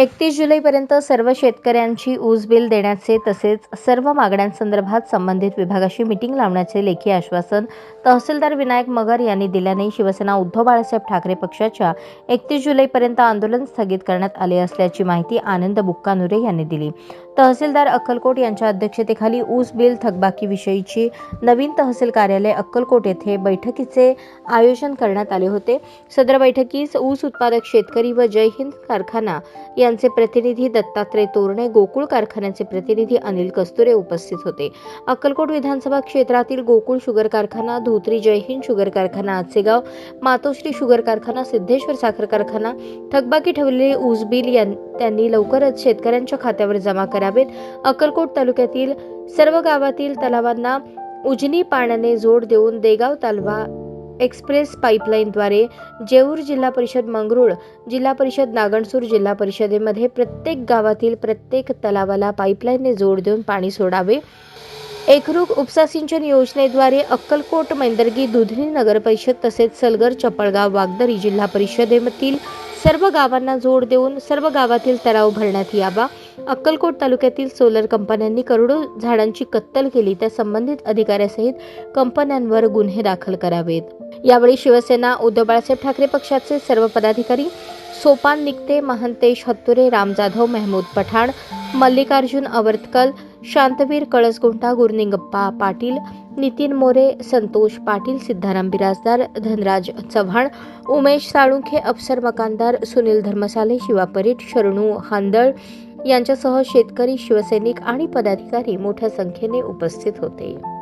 एकतीस जुलैपर्यंत सर्व शेतकऱ्यांची ऊस बिल देण्याचे तसेच सर्व मागण्यांसंदर्भात संबंधित विभागाशी मिटिंग लावण्याचे लेखी आश्वासन तहसीलदार विनायक मगर यांनी दिल्याने शिवसेना उद्धव बाळासाहेब ठाकरे पक्षाच्या एकतीस जुलैपर्यंत आंदोलन स्थगित करण्यात आले असल्याची माहिती आनंद बुक्कानुरे यांनी दिली. तहसीलदार अक्कलकोट यांच्या अध्यक्षतेखाली ऊस बिल थकबाकीविषयीची नवीन तहसील कार्यालय अक्कलकोट येथे बैठकीचे आयोजन करण्यात आले होते. सदर बैठकीस ऊस उत्पादक शेतकरी व जय हिंद कारखाना या यांचे प्रतिनिधी दत्तात्रय तोरणे गोकुळ कारखान्याचे प्रतिनिधी अनिल कस्तुरे उपस्थित होते. अक्कलकोट विधानसभा क्षेत्रातील गोकुळ शुगर कारखाना धोत्री जय हिंद शुगर कारखाना आचेगाव मातोश्री शुगर कारखाना सिद्धेश्वर साखर कारखाना थकबाकी ठेवलेले ऊस बिल यां- त्यांनी लवकरच शेतकऱ्यांच्या खात्यावर जमा करावेत. अक्कलकोट तालुक्यातील सर्व गावातील तलावांना उजनी पाण्याने जोड देऊन देगाव तालवा एक्सप्रेस पाईपलाईनद्वारे जेऊर जिल्हा परिषद मंगरुळ जिल्हा परिषद नागणसूर जिल्हा परिषदेमध्ये प्रत्येक गावातील प्रत्येक तलावाला पाईपलाईनने जोड देऊन पाणी सोडावे. एकरूप उपसा सिंचन योजनेद्वारे अक्कलकोट मैंदर्गी दुधनी नगर परिषद तसेच सलगर चपळगाव वागदरी जिल्हा परिषदेमधील सर्व गावांना जोड देऊन सर्व गावातील तलाव भरण्यात यावा. अक्कलकोट तालुक्यातील सोलर कंपन्यांनी करोडो झाडांची कत्तल केली. त्या संबंधित अधिकाऱ्यासहित कंपन्यांवर गुन्हे दाखल करावेत. यावेळी शिवसेना उद्धव बाळासाहेब ठाकरे पक्षाचे सर्व पदाधिकारी सोपान निकते महंतेश हत्तुरे राम जाधव मेहमूद पठाण मल्लिकार्जुन अवर्तकल शांतवीर कळसगुंटा गुरनिंगप्पा पाटील नितीन मोरे संतोष पाटील सिद्धाराम बिराजदार धनराज चव्हाण उमेश साळुंखे अफसर मकानदार सुनील धर्मसाले शिवा परीट शरणू हांदळ यांच्यासह शेतकरी शिवसैनिक आणि पदाधिकारी मोठ्या संख्येने उपस्थित होते.